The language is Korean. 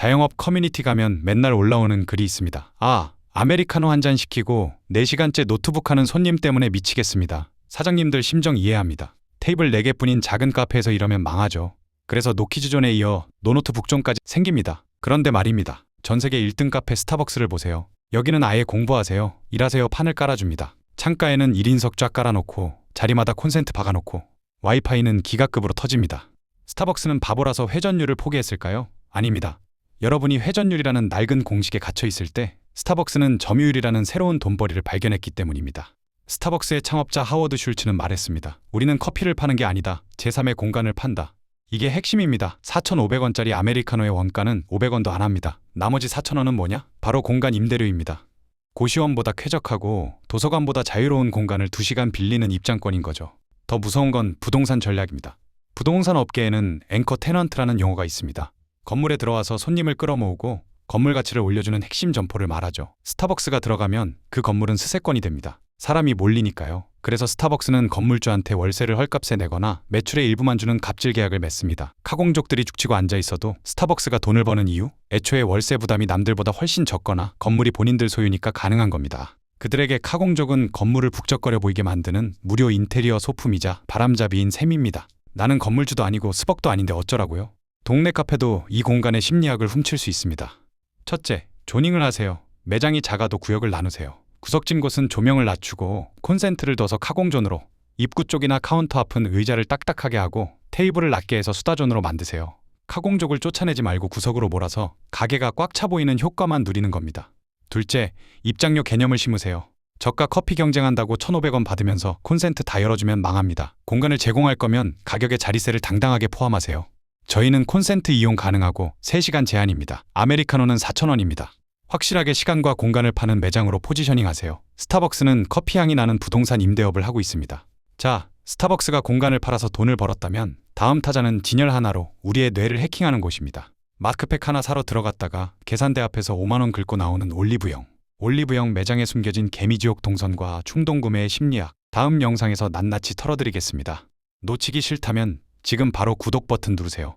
자영업 커뮤니티 가면 맨날 올라오는 글이 있습니다. 아, 아메리카노 한 잔 시키고 4시간째 노트북 하는 손님 때문에 미치겠습니다. 사장님들 심정 이해합니다. 테이블 4개뿐인 작은 카페에서 이러면 망하죠. 그래서 노키즈존에 이어 노노트 북존까지 생깁니다. 그런데 말입니다. 전 세계 1등 카페 스타벅스를 보세요. 여기는 아예 공부하세요. 일하세요 판을 깔아줍니다. 창가에는 1인석 쫙 깔아놓고 자리마다 콘센트 박아놓고 와이파이는 기가급으로 터집니다. 스타벅스는 바보라서 회전율을 포기했을까요? 아닙니다. 여러분이 회전율이라는 낡은 공식에 갇혀 있을 때 스타벅스는 점유율이라는 새로운 돈벌이를 발견했기 때문입니다. 스타벅스의 창업자 하워드 슐츠는 말했습니다. 우리는 커피를 파는 게 아니다. 제3의 공간을 판다. 이게 핵심입니다. 4,500원짜리 아메리카노의 원가는 500원도 안 합니다. 나머지 4,000원은 뭐냐? 바로 공간 임대료입니다. 고시원보다 쾌적하고 도서관보다 자유로운 공간을 2시간 빌리는 입장권인 거죠. 더 무서운 건 부동산 전략입니다. 부동산 업계에는 앵커 테넌트라는 용어가 있습니다. 건물에 들어와서 손님을 끌어모으고 건물 가치를 올려주는 핵심 점포를 말하죠. 스타벅스가 들어가면 그 건물은 스세권이 됩니다. 사람이 몰리니까요. 그래서 스타벅스는 건물주한테 월세를 헐값에 내거나 매출의 일부만 주는 갑질 계약을 맺습니다. 카공족들이 죽치고 앉아 있어도 스타벅스가 돈을 버는 이유? 애초에 월세 부담이 남들보다 훨씬 적거나 건물이 본인들 소유니까 가능한 겁니다. 그들에게 카공족은 건물을 북적거려 보이게 만드는 무료 인테리어 소품이자 바람잡이인 셈입니다. 나는 건물주도 아니고 스벅도 아닌데 어쩌라고요? 동네 카페도 이 공간의 심리학을 훔칠 수 있습니다. 첫째, 조닝을 하세요. 매장이 작아도 구역을 나누세요. 구석진 곳은 조명을 낮추고 콘센트를 둬서 카공존으로 입구 쪽이나 카운터 앞은 의자를 딱딱하게 하고 테이블을 낮게 해서 수다존으로 만드세요. 카공족을 쫓아내지 말고 구석으로 몰아서 가게가 꽉 차 보이는 효과만 누리는 겁니다. 둘째, 입장료 개념을 심으세요. 저가 커피 경쟁한다고 1,500원 받으면서 콘센트 다 열어주면 망합니다. 공간을 제공할 거면 가격에 자리세를 당당하게 포함하세요. 저희는 콘센트 이용 가능하고 3시간 제한입니다. 아메리카노는 4,000원입니다. 확실하게 시간과 공간을 파는 매장으로 포지셔닝 하세요. 스타벅스는 커피 향이 나는 부동산 임대업을 하고 있습니다. 자, 스타벅스가 공간을 팔아서 돈을 벌었다면 다음 타자는 진열 하나로 우리의 뇌를 해킹하는 곳입니다. 마크팩 하나 사러 들어갔다가 계산대 앞에서 5만원 긁고 나오는 올리브영. 올리브영 매장에 숨겨진 개미지옥 동선과 충동구매의 심리학. 다음 영상에서 낱낱이 털어드리겠습니다. 놓치기 싫다면 지금 바로 구독 버튼 누르세요.